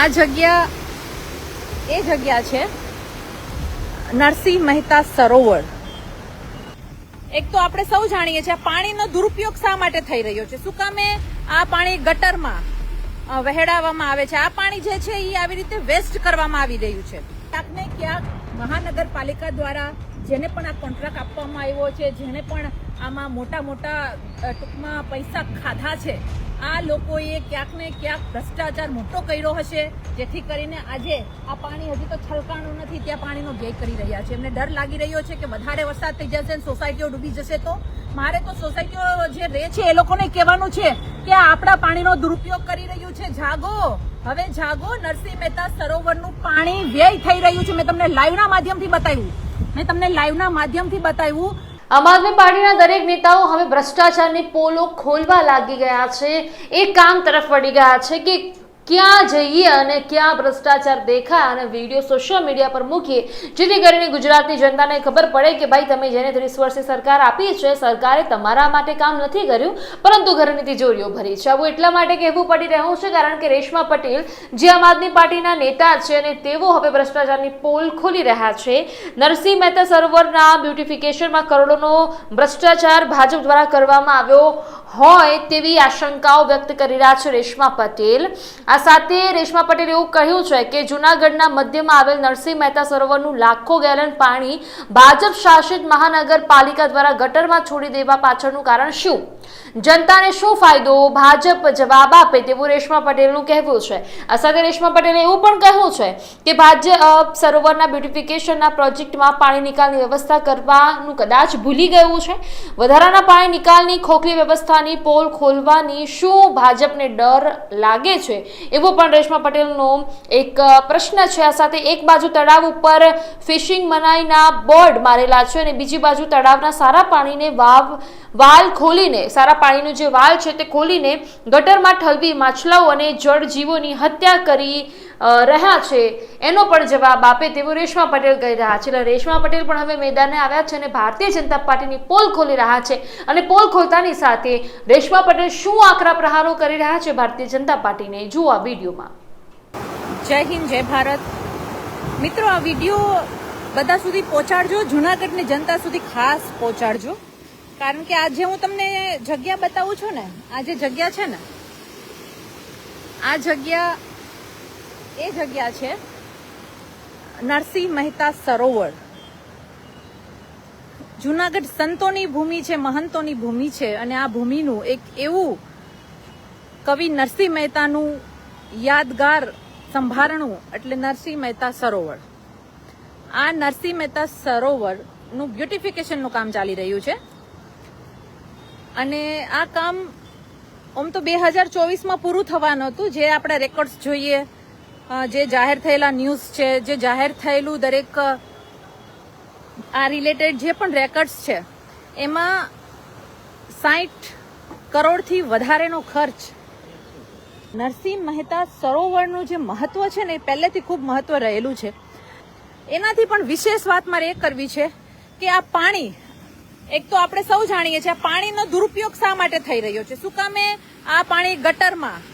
આ જગ્યા એ જગ્યા છે નરસિંહ મહેતા સરોવર. એક તો આપણે સૌ જાણીએ છીએ આ પાણીનો દુરુપયોગ શા માટે થઈ રહ્યો છે? શું કામે આ પાણી ગટરમાં વહેડાવવામાં આવે છે? આ પાણી જે છે એ આવી રીતે વેસ્ટ કરવામાં આવી રહ્યું છે? ક્યાંક ને ક્યાંક મહાનગરપાલિકા દ્વારા જેને પણ આ કોન્ટ્રાક્ટ આપવામાં આવ્યો છે, જેને પણ આમાં મોટા મોટા ટૂંકમાં પૈસા ખાધા છે આ લોકોએ ક્યાંક ને ક્યાંક ભ્રષ્ટાચાર મોટો કર્યો હશે, જેથી કરીને આજે આ પાણી હજી તો છલકાણું નથી, ત્યાં પાણીનો વ્યય કરી રહ્યા છે. એમને ડર લાગી રહ્યો છે કે વધારે વરસાદ થઈ જશે અને સોસાયટીઓ ડૂબી જશે તો? મારે તો સોસાયટીઓ જે રહે છે એ લોકોને કહેવાનું છે કે આપણા પાણીનો દુરુપયોગ કરી રહ્યું છે. જાગો. હવે જાગો. નરસિંહ મહેતા સરોવરનું પાણી વ્યય થઈ રહ્યું છે. મેં તમને લાઈવના માધ્યમથી બતાવ્યું. મેં તમને લાઈવના માધ્યમથી બતાવ્યું આમ આદમી પાર્ટીના દરેક નેતાઓ હવે ભ્રષ્ટાચારની પોલો ખોલવા લાગી ગયા છે. એ કામ તરફ વળી ગયા છે કે ક્યાં જઈએ અને ક્યાં ભ્રષ્ટાચાર દેખાય અને વીડિયો સોશિયલ મીડિયા પર મૂકીએ, જેથી કરીને ગુજરાતની જનતાને ખબર પડે કે ભાઈ તમે જેને ત્રીસ વર્ષની સરકાર આપી છે, સરકારે તમારા માટે કામ નથી કર્યું, પરંતુ ઘરની તિજોરીઓ ભરી છે. આવું એટલા માટે કહેવું પડી રહ્યું છે, કારણ કે રેશમા પટેલ જે આમ આદમી પાર્ટીના નેતા છે અને તેઓ હવે ભ્રષ્ટાચારની પોલ ખોલી રહ્યા છે, નરસિંહ મહેતા સરોવરના બ્યુટિફિકેશનમાં કરોડોનો ભ્રષ્ટાચાર ભાજપ દ્વારા કરવામાં આવ્યો હોય તેવી આશંકાઓ વ્યક્ત કરી રહ્યા છે રેશમા પટેલ. આ સાથે રેશમા પટેલે એવું કહ્યું છે કે જૂનાગઢના મધ્યમાં આવેલ નરસિંહ મહેતા સરોવરનું લાખો ગેલન પાણી ભાજપ શાસિત મહાનગરપાલિકા દ્વારા ગટરમાં છોડી દેવા પાછળનું કારણ શું? જનતાને શું ફાયદો? ભાજપ જવાબ આપે તેવું રેશમા પટેલનું કહેવું છે. આ સાથે રેશમા પટેલે એવું પણ કહ્યું છે કે ભાજપ સરોવરના બ્યુટિફિકેશનના પ્રોજેક્ટમાં પાણી નિકાલની વ્યવસ્થા કરવાનું કદાચ ભૂલી ગયું છે. વધારાના પાણી નિકાલની ખોખલી વ્યવસ્થાની પોલ ખોલવાની શું ભાજપને ડર લાગે છે? એવો પણ રેશમા પટેલનો એક પ્રશ્ન છે. આ સાથે એક બાજુ તળાવ ઉપર ફિશિંગ મનાઈના બોર્ડ મારેલા છે અને બીજી બાજુ તળાવના સારા પાણીને વાવ, વાલ ખોલીને સારા પાણીનું જે વાલ છે તે ખોલીને ગટરમાં ઠલવી માછલાઓ અને જળજીવોની હત્યા કરી રહ્યા છે. એનો પણ જવાબ આપે તેવું રેશમા પટેલ કહી રહ્યા છે. એટલે રેશમા પટેલ પણ હવે મેદાને આવ્યા છે અને ભારતીય જનતા પાર્ટીની પોલ ખોલી રહ્યા છે અને પોલ ખોલતાની સાથે રેશમા પટેલ શું આકરા પ્રહારો કરી રહ્યા છે ભારતીય જનતા પાર્ટીને? જુઓ આ વિડીયોમાં. જય હિન્દ, જય ભારત. મિત્રો, આ વીડિયો બધા સુધી પહોંચાડજો, જુનાગઢની જનતા સુધી ખાસ પહોંચાડજો. કારણ કે આજે હું તમને જગ્યા બતાવું છું ને, આ જે જગ્યા છે ને, આ જગ્યા, એ જગ્યા છે નરસિંહ મહેતા સરોવર. જુનાગઢ સંતોની ભૂમિ છે, મહંતોની ભૂમિ છે, અને આ ભૂમિનું એક એવું કવિ નરસિંહ મહેતાનું યાદગાર સંભારણું, એટલે નરસિંહ મહેતા સરોવર. આ નરસિંહ મહેતા સરોવરનું બ્યુટિફિકેશનનું કામ ચાલી રહ્યું છે. અને આ કામ આમ તો બે હજાર ચોવીસમાં પૂરું થવાનું હતું. જે આપણે રેકોર્ડ્સ જોઈએ જે જાહેર થયેલા ન્યૂઝ છે, જે જાહેર થયેલું દરેક આ રિલેટેડ જે પણ રેકોર્ડ્સ છે, એમાં સાઠ કરોડથી વધારેનો ખર્ચ. નરસિંહ મહેતા સરોવરનું જે મહત્વ છે ને એ પહેલેથી ખૂબ મહત્વ રહેલું છે. એનાથી પણ વિશેષ વાત મારે એ કરવી છે કે આ પાણી એક તો આપણે સૌ જાણીએ છીએ આ પાણીનો દુરુપયોગ શા માટે થઈ રહ્યો છે? શું કામે આ પાણી ગટરમાં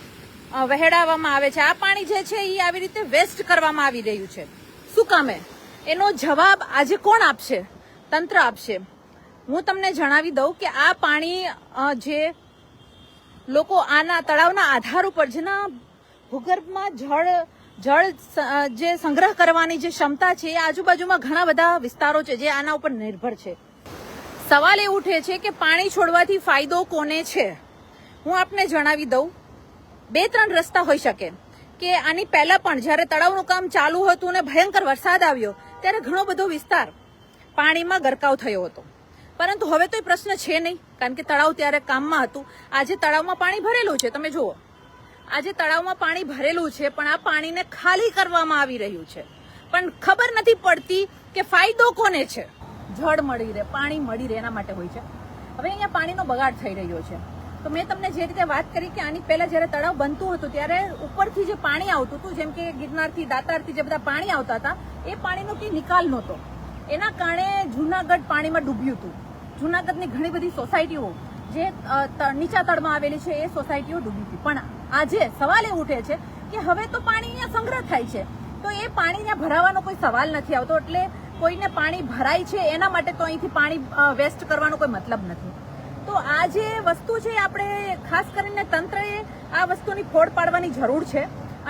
વહેડાવવામાં આવે છે? આ પાણી જે છે એ આવી રીતે વેસ્ટ કરવામાં આવી રહ્યું છે. શું કામે? એનો જવાબ આજે કોણ આપશે? તંત્ર આપશે. હું તમને જણાવી દઉં કે આ પાણી જે લોકો આના તળાવના આધાર ઉપર જેના ભૂગર્ભમાં જળ જળ જે સંગ્રહ કરવાની જે ક્ષમતા છે, એ આજુબાજુમાં ઘણા બધા વિસ્તારો છે જે આના ઉપર નિર્ભર છે. સવાલ એ ઉઠે છે કે પાણી છોડવાથી ફાયદો કોને છે? હું આપને જણાવી દઉં. બે ત્રણ રસ્તા હોઈ શકે કે આની પહેલા પણ જ્યારે તળાવનું કામ ચાલુ હતું અને ભયંકર વરસાદ આવ્યો, ત્યારે ઘણો બધો વિસ્તાર પાણીમાં ગરકાવ થયો હતો. પરંતુ હવે તો એ પ્રશ્ન છે નહીં, કારણ કે તળાવ ત્યારે કામમાં હતું. આજે તળાવમાં પાણી ભરેલું છે, તમે જુઓ. આજે તળાવમાં પાણી ભરેલું છે, પણ આ પાણીને ખાલી કરવામાં આવી રહ્યું છે. પણ ખબર નથી પડતી કે ફાયદો કોને છે? જળ મળી રહે, પાણી મળી રહે એના માટે હોય છે. હવે અહીંયા પાણીનો બગાડ થઈ રહ્યો છે. તો મેં તમને જે રીતે વાત કરી કે આની પહેલા જ્યારે તળાવ બનતું હતું, ત્યારે ઉપરથી જે પાણી આવતું હતું, જેમ કે ગિરનારથી, દાતારથી જે બધા પાણી આવતા હતા, એ પાણીનો કંઈ નિકાલ નહોતો. એના કારણે જુનાગઢ પાણીમાં ડૂબ્યું હતું. જુનાગઢની ઘણી બધી સોસાયટીઓ જે નીચા તળમાં આવેલી છે, એ સોસાયટીઓ ડૂબી હતી. પણ આજે સવાલ એ ઉઠે છે કે હવે તો પાણી અહીંયા સંગ્રહ થાય છે. તો એ પાણી ત્યાં ભરાવાનો કોઈ સવાલ નથી આવતો. એટલે કોઈને પાણી ભરાય છે એના માટે તો અહીંથી પાણી વેસ્ટ કરવાનો કોઈ મતલબ નથી. તો આ જે વસ્તુ છે આપણે ખાસ કરીને તંત્રએ આ વસ્તુની ફોડ પાડવાની જરૂર છે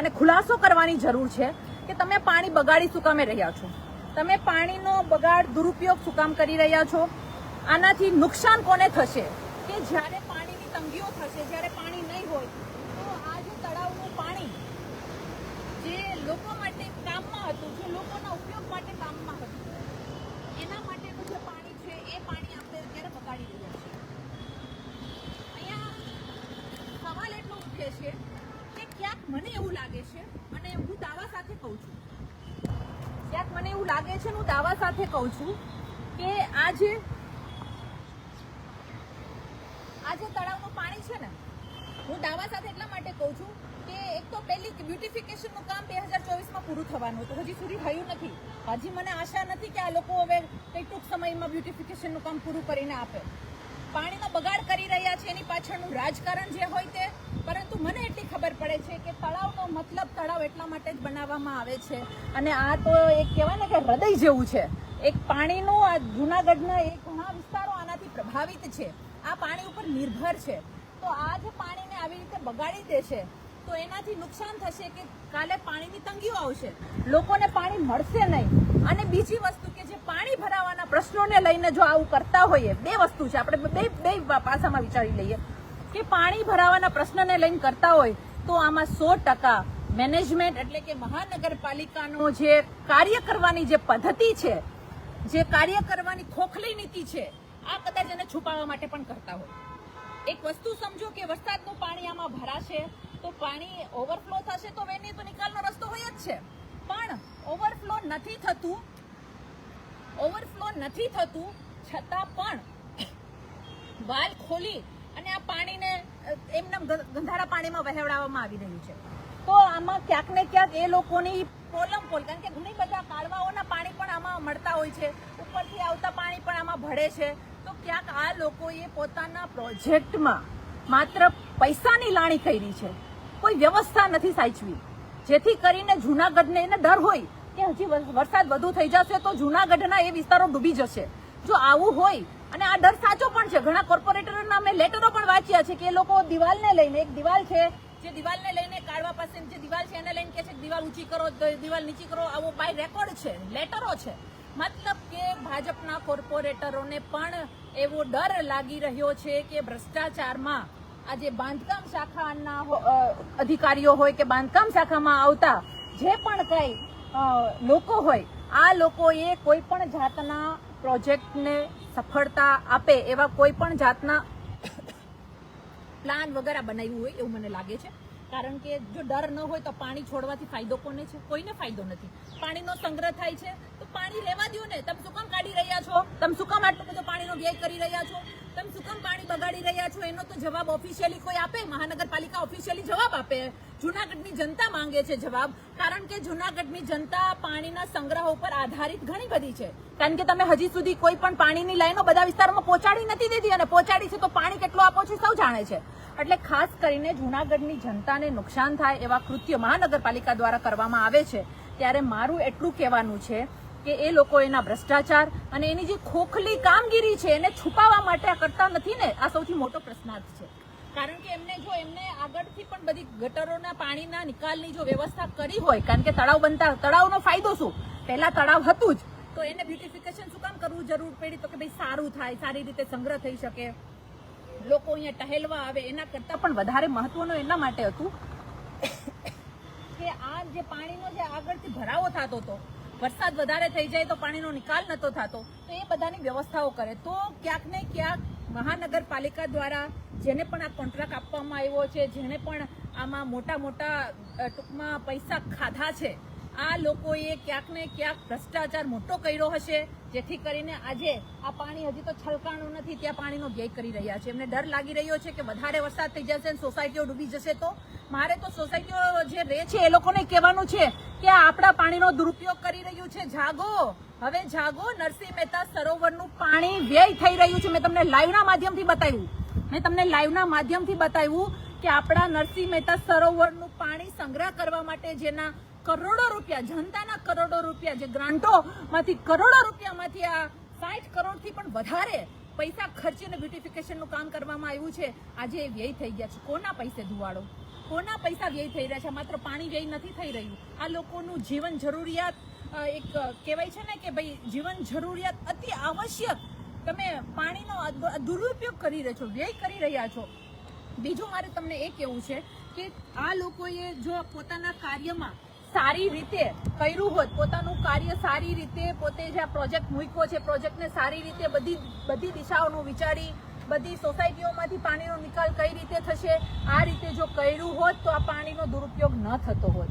અને ખુલાસો કરવાની જરૂર છે કે તમે પાણી બગાડી શું કામે રહ્યા છો. તમે પાણીનો બગાડ, દુરુપયોગ શું કામ કરી રહ્યા છો? આનાથી નુકસાન કોને થશે? કે જ્યારે પાણીની તંગીઓ થશે, જ્યારે પાણી નહીં હોય તો આ જે તળાવનું પાણી જે લોકો માટે કામમાં હતું જે લોકોના ઉપયોગ માટે કામમાં હતું એના માટેનું જે પાણી છે એ પાણી આપણે અત્યારે બગાડી રહ્યા છીએ અહીંયા સવાલ એટલો ઉઠે છે કે ક્યાંક મને એવું લાગે છે અને હું દાવા સાથે કહું છું ક્યાંક મને એવું લાગે છે ને હું દાવા સાથે કહું છું કે આ જે આ જે તળાવનું પાણી છે ને, હું દાવા સાથે એટલા માટે કહું છું કે એક તો પહેલી બ્યુટિફિકેશનનું કામ બે હજાર ચોવીસમાં પૂરું થવાનું હતું. હજી સુધી થયું નથી. હજી મને આશા નથી કે આ લોકો હવે કંઈ ટૂંક સમયમાં બ્યુટિફિકેશનનું કામ પૂરું કરીને આપે. પાણીનો બગાડ કરી રહ્યા છે, એની પાછળનું રાજકારણ જે હોય તે. પરંતુ મને એટલી ખબર પડે છે કે તળાવનો મતલબ તળાવ એટલા માટે જ બનાવવામાં આવે છે. અને આ તો એક કહેવાય ને કે હૃદય જેવું છે. એક પાણીનું આ જુનાગઢના એક ઘણા વિસ્તારો આનાથી પ્રભાવિત છે. આ પાણી ઉપર નિર્ભર છે. તો આ જે પાણીને આવી રીતે બગાડી દે છે તો એનાથી નુકસાન થશે કે કાલે પાણીની તંગીઓ આવશે. લોકોને પાણી મળશે નહીં. અને બીજી વસ્તુ કે જે પાણી ભરાવાના પ્રશ્નોને લઈને જો આવું કરતા હોઈએ, બે વસ્તુ છે. આપણે બે બે પાસામાં વિચારી લઈએ. કે પાણી ભરાવાના પ્રશ્નને લઈને કરતા હોય, તો આમાં સો ટકા મેનેજમેન્ટ એટલે કે મહાનગરપાલિકાનો જે કાર્ય કરવાની જે પદ્ધતિ છે, જે કાર્ય કરવાની ખોખલી નીતિ છે, આ કદાચ એને છુપાવવા માટે પણ કરતા હોય. એક વસ્તુ સમજો કે વરસાદનું પાણી આમાં ભરાશે તો પાણી ઓવરફ્લો થશે તો એની તો નિકાલનો રસ્તો હોય જ છે. પણ ઓવરફ્લો નથી થતું ઓવરફ્લો નથી થતું, છતાં પણ વાલ ખોલી અને આ પાણીને એમને ગંધારા પાણીમાં વહેવડાવવામાં આવી રહ્યું છે. તો આમાં ક્યાંક ને ક્યાંક એ લોકોની પોલમ પોલ, કારણ કે ઘણી બધા કાળવાઓના પાણી પણ આમાં મળતા હોય છે. ઉપરથી આવતા પાણી પણ આમાં ભળે છે. તો ક્યાંક આ લોકોએ પોતાના પ્રોજેક્ટમાં માત્ર પૈસાની લાણી કરી છે. કોઈ વ્યવસ્થા નથી સાચવી. જેથી કરીને જુનાગઢને એને ડર હોય કે હજી વર- વરસાદ વધુ થઈ જશે તો જુનાગઢના એ વિસ્તારો ડૂબી જશે. જો આવું હોય, અને આ ડર સાચો પણ છે, ઘણા કોર્પોરેટરોના મેં લેટરો પણ વાંચ્યા છે કે એ લોકો દિવાલને લઈને, એક દિવાલ છે, જે દિવાલને લઈને કાઢવા પાસે, જે દિવાલ છે એને લઈને કે છે દિવાલ ઊંચી કરો દિવાલ નીચી કરો, આવો બાય રેકોર્ડ છે, લેટરો છે. મતલબ કે ભાજપના કોર્પોરેટરોને પણ એવો ડર લાગી રહ્યો છે કે ભ્રષ્ટાચારમાં આ જે બાંધકામ શાખાના અધિકારીઓ હોય કે બાંધકામ શાખામાં આવતા જે પણ કઈ લોકો હોય, આ લોકોએ કોઈ પણ જાતના પ્રોજેક્ટને સફળતા આપે એવા કોઈ પણ જાતના પ્લાન વગેરે બનાવ્યું હોય એવું મને લાગે છે. કારણ કે જો ડર ન હોય તો પાણી છોડવાથી ફાયદો કોને છે? કોઈને ફાયદો નથી. પાણીનો સંગ્રહ થાય છે, તો પાણી લેવા દો ને. તમે શું કામ કાઢી રહ્યા છો? તમે શું કામ આટલો બધું પાણીનો વ્યય કરી રહ્યા છો? તમે શું કામ પાણી બગાડી રહ્યા છો, એનો તો જવાબ ઓફિશિયલી કોઈ આપે? મહાનગરપાલિકા ઓફિશિયલી જવાબ આપે? જુનાગઢની જનતા માંગે છે જવાબ, કારણ કે જુનાગઢની જનતા પાણીના સંગ્રહ ઉપર આધારિત ઘણી બધી છે. કારણ કે તમે હજી સુધી કોઈ પણ પાણીની લાઈનો બધા વિસ્તારોમાં પહોંચાડી નથી દીધી અને પહોંચાડી છે તો પાણી કેટલું આપો છો સૌ જાણે છે. એટલે ખાસ કરીને જુનાગઢની જનતાને નુકસાન થાય એવા કૃત્ય મહાનગરપાલિકા દ્વારા કરવામાં આવે છે. ત્યારે મારું એટલું કહેવાનું છે કે એ લોકો એના ભ્રષ્ટાચાર અને એની જે ખોખલી કામગીરી છે એને છુપાવવા માટે આ કરતા નથી ને, આ સૌથી મોટો પ્રશ્નાર્થ છે. કારણ કે એમને જો એમને આગળથી પણ બધી ગટરોના પાણીના નિકાલની જો વ્યવસ્થા કરી હોય, કારણ કે તળાવ બનતા, તળાવનો ફાયદો શું? પહેલા તળાવ હતું જ. તો એને બ્યુટિફિકેશન શું કામ કરવું જરૂર પડી? તો કે ભાઈ સારું થાય, સારી રીતે સંગ્રહ થઈ શકે. લોકો અહીંયા ટહેલવા આવે, એના કરતાં પણ વધારે મહત્વનું એના માટે હતું કે આ જે પાણીનો જે આગળથી ભરાવો થતો હતો વરસાદ વધારે થઈ જાય તો પાણીનો નિકાલ નતો થતો, તો એ બધાની વ્યવસ્થાઓ કરે. તો ક્યાંક ને ક્યાંક મહાનગરપાલિકા દ્વારા જેને પણ આ કોન્ટ્રાક્ટ આપવામાં આવ્યો છે, જેને પણ આમાં મોટા મોટા ટૂંકમાં પૈસા ખાધા છે, આ લોકોએ ક્યાંક ને ક્યાંક ભ્રષ્ટાચાર મોટો કર્યો હશે, જેથી કરીને આજે આ પાણી હજી તો છલકાણું નથી, ત્યાં પાણીનો વ્યય કરી રહ્યા છે. એમને ડર લાગી રહ્યો છે કે વધારે વરસાદ થઈ જશે અને સોસાયટીઓ ડૂબી જશે તો મારે તો સોસાયટીઓ જે રહે છે, એ લોકોને કહેવાનું છે કે આપણા પાણીનો દુરુપયોગ કરી રહ્યું છે. જાગો. હવે જાગો. નરસિંહ મહેતા સરોવરનું પાણી વ્યય થઈ રહ્યું છે. મેં તમને લાઈવના માધ્યમથી બતાવ્યું. મેં તમને લાઈવના માધ્યમથી બતાવ્યું કે આપણા નરસિંહ મહેતા સરોવરનું પાણી સંગ્રહ કરવા માટે જેના કરોડો રૂપિયા, જનતાના કરોડો રૂપિયા, જે ગ્રાન્ટોમાંથી કરોડો રૂપિયામાંથી આ સાઠ કરોડથી પણ વધારે પૈસા ખર્ચીને બ્યુટિફિકેશનનું કામ કરવામાં આવ્યું છે. આજે એ વ્યય થઈ ગયા છે. કોના પૈસે ધુવાડો? કોના પૈસા વ્યય થઈ રહ્યા છે, માત્ર પાણી વ્યય નથી થઈ રહ્યું. આ લોકોનું જીવન જરૂરિયાત એક કહેવાય છે ને કે ભાઈ, જીવન જરૂરિયાત અતિ આવશ્યક. તમે પાણીનો દુરુપયોગ કરી રહ્યા છો, વ્યય કરી રહ્યા છો. બીજું મારે તમને એ કહેવું છે કે આ લોકોએ જો પોતાના કાર્યમાં સારી રીતે કર્યું હોત, પોતાનું કાર્ય સારી રીતે પોતે જે આ પ્રોજેક્ટ મૂક્યો છે, પ્રોજેક્ટને સારી રીતે બધી બધી દિશાઓનું વિચારી બધી સોસાયટીઓમાંથી પાણીનો નિકાલ કઈ રીતે થશે, આ રીતે જો કર્યું હોત તો આ પાણીનો દુરુપયોગ ન થતો હોત.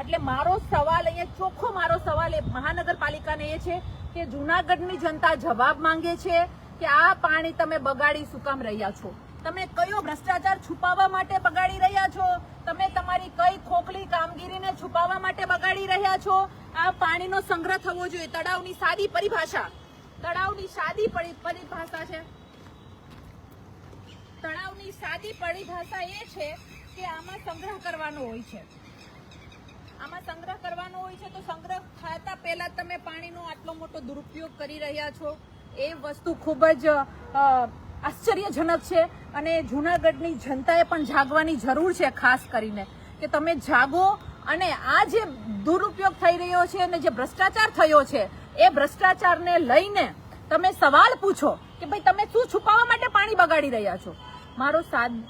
એટલે મારો સવાલ અહીંયા ચોખ્ખો મારો સવાલ એ મહાનગરપાલિકાને એ છે કે જુનાગઢની જનતા જવાબ માંગે છે કે આ પાણી તમે બગાડી શું કામ રહ્યા છો? તમે કયો ભ્રષ્ટાચાર છુપાવવા માટે બગાડી રહ્યા છો? તમે તમારી કઈ ખોખલી કામગીરીને છુપાવવા માટે બગાડી રહ્યા છો? આ પાણીનો સંગ્રહ થવો જોઈએ. તળાવની સાદી પરિભાષા. તળાવની સાદી પરી- પરિભાષા છે. તળાવની સાદી પરિભાષા એ છે કે આમાં સંગ્રહ કરવાનો હોય છે. આમાં સંગ્રહ કરવાનો હોય છે તો સંગ્રહ થતા પહેલાં તમે પાણીનો આટલો મોટો દુરુપયોગ કરી રહ્યા છો. એ વસ્તુ ખૂબ જ આશ્ચર્યજનક છે અને જૂનાગઢની જનતાએ પણ જાગવાની જરૂર છે ખાસ કરીને કે તમે જાગો અને આ જે દુરુપયોગ થઈ રહ્યો છે અને જે ભ્રષ્ટાચાર થયો છે, એ ભ્રષ્ટાચારને લઈને તમે સવાલ પૂછો કે ભાઈ તમે શું છુપાવવા માટે પાણી બગાડી રહ્યા છો? મારો સાદ-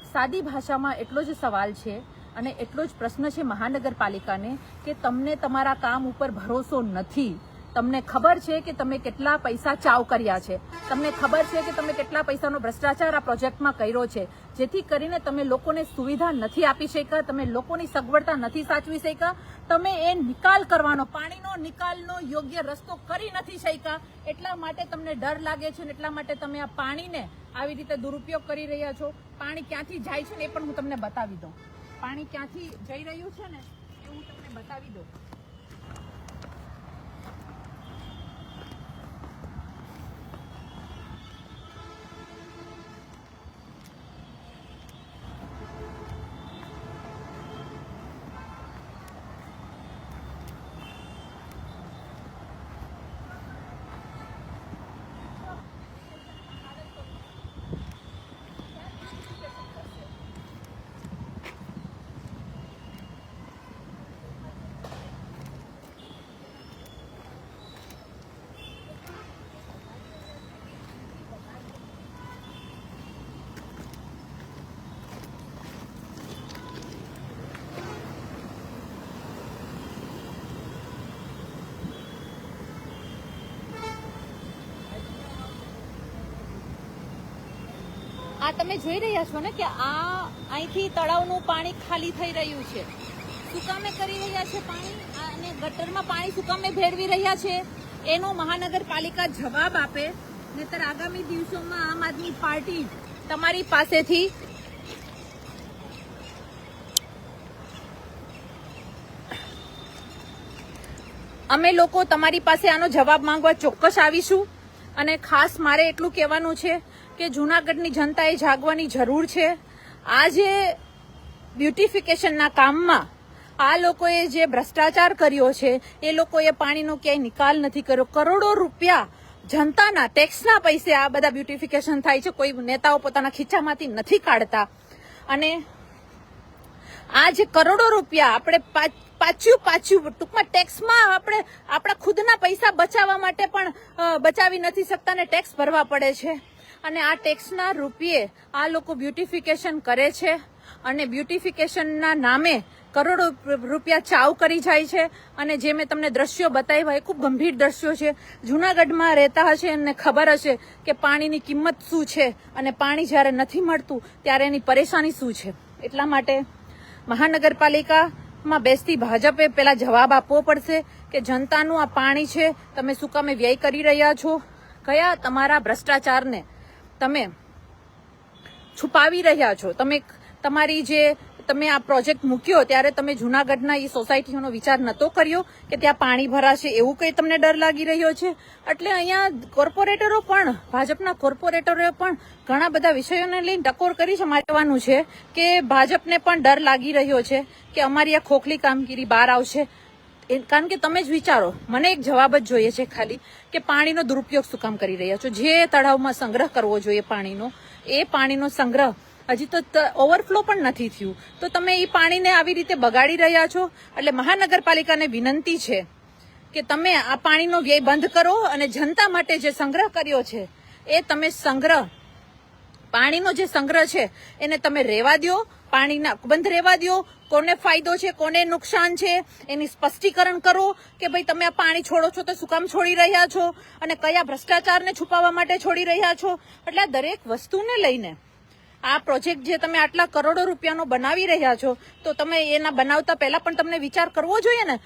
ભાષામાં એટલો જ સવાલ છે અને એટલો જ પ્રશ્ન છે મહાનગરપાલિકાને કે તમને તમારા કામ ઉપર ભરોસો નથી. તમને ખબર છે કે તમે કેટલા પૈસા ચાવ કર્યા છે. તમને ખબર છે કે તમે કેટલા પૈસાનો ભ્રષ્ટાચાર આ પ્રોજેક્ટમાં કર્યો છે. જેથી કરીને તમે લોકોને સુવિધા નથી આપી શક્યા, તમે લોકોની સગવડતા નથી સાચવી શક્યા, તમે એ નિકાલ કરવાનો, પાણીનો નિકાલનો યોગ્ય રસ્તો કરી નથી શક્યા. એટલા માટે તમને ડર લાગે છે એટલા માટે તમે આ પાણીને આવી રીતે દુરુપયોગ કરી રહ્યા છો. પાણી ક્યાંથી જાય છે ને એ પણ હું તમને બતાવી દઉં. પાણી ક્યાંથી જઈ રહ્યું છે ને એ હું તમને બતાવી દઉં. આ તમે જોઈ રહ્યા છો ને કે આ અહીંથી તળાવનું પાણી ખાલી થઈ રહ્યું છે. શું કામે કરી રહ્યા છે પાણી અને ગટરમાં પાણી શું કામે ભેળવી રહ્યા છે. એનો મહાનગરપાલિકા જવાબ આપે. નહીતર આગામી દિવસોમાં આમ આદમી પાર્ટી તમારી પાસેથી અમે લોકો તમારી પાસે આનો જવાબ માંગવા ચોક્કસ આવીશું. અને ખાસ મારે એટલું કહેવાનું છે કે જૂનાગઢની જનતાએ જાગવાની જરૂર છે? આ જે બ્યુટિફિકેશનના કામમાં આ લોકોએ જે ભ્રષ્ટાચાર કર્યો છે, એ લોકોએ પાણીનો ક્યાંય નિકાલ નથી કર્યો. કરોડો રૂપિયા જનતાના ટેક્સના પૈસે આ બધા બ્યુટિફિકેશન થાય છે. કોઈ નેતાઓ પોતાના ખીચામાંથી નથી કાઢતા. અને આ જે કરોડો રૂપિયા આપણે પાછું પાછું ટૂંકમાં ટેક્સમાં આપણે, આપણા ખુદના પૈસા બચાવવા માટે પણ બચાવી નથી શકતા ને ટેક્સ ભરવા પડે છે. અને આ ટેક્સના રૂપિયે આ લોકો બ્યુટિફિકેશન કરે છે અને બ્યુટિફિકેશનના નામે કરોડો રૂપિયા ચાવ કરી જાય છે. અને જે મેં તમને દ્રશ્યો બતાવ્યા એ ખૂબ ગંભીર દ્રશ્યો છે. જૂનાગઢમાં રહેતા હશે અને ખબર હશે કે પાણીની કિંમત શું છે અને પાણી જ્યારે નથી મળતું ત્યારે એની પરેશાની શું છે. એટલા માટે મહાનગરપાલિકામાં બેસતી ભાજપે પહેલાં જવાબ આપવો પડશે કે જનતાનું આ પાણી છે, તમે શું કામે વ્યય કરી રહ્યા છો? કયા તમારા ભ્રષ્ટાચારને તમે છુપાવી રહ્યા છો. તમે તમારી જે તમે આ પ્રોજેક્ટ મૂક્યો ત્યારે તમે જુનાગઢના એ સોસાયટીઓનો વિચાર નહોતો કર્યો કે ત્યાં પાણી ભરાશે એવું કંઈ તમને ડર લાગી રહ્યો છે? એટલે અહીંયા કોર્પોરેટરો પણ, ભાજપના કોર્પોરેટરોએ પણ ઘણા બધા વિષયોને લઈને ટકોર કરી છે. મારે છે કે ભાજપને પણ ડર લાગી રહ્યો છે કે અમારી આ ખોખલી કામગીરી બહાર આવશે. કારણ કે તમે જ વિચારો, મને એક જવાબ જ જોઈએ છે ખાલી કે પાણીનો દુરુપયોગ શું કામ કરી રહ્યા છો? જે તળાવમાં સંગ્રહ કરવો જોઈએ પાણીનો, એ પાણીનો સંગ્રહ હજી તો ઓવરફ્લો પણ નથી થયું. તો તમે એ પાણીને આવી રીતે બગાડી રહ્યા છો? એટલે મહાનગરપાલિકાને વિનંતી છે કે તમે આ પાણીનો વ્યય બંધ કરો અને જનતા માટે જે સંગ્રહ કર્યો છે, એ તમે સંગ્રહ પાણીનો જે સંગ્રહ છે, એને તમે રેવા દો પાણીના બંધ રહેવા દો કોને ફાયદો છે, કોને નુકસાન છે, એની સ્પષ્ટીકરણ કરો કે ભાઈ તમે આ પાણી છોડો છો તો શું કામ છોડી રહ્યા છો? અને કયા ભ્રષ્ટાચારને છુપાવવા માટે છોડી રહ્યા છો? એટલે આ દરેક વસ્તુને લઈને આ પ્રોજેક્ટ જે તમે આટલા કરોડો રૂપિયાનો બનાવી રહ્યા છો, તો તમે એના બનાવતા પહેલા પણ તમને વિચાર કરવો જોઈએ ને?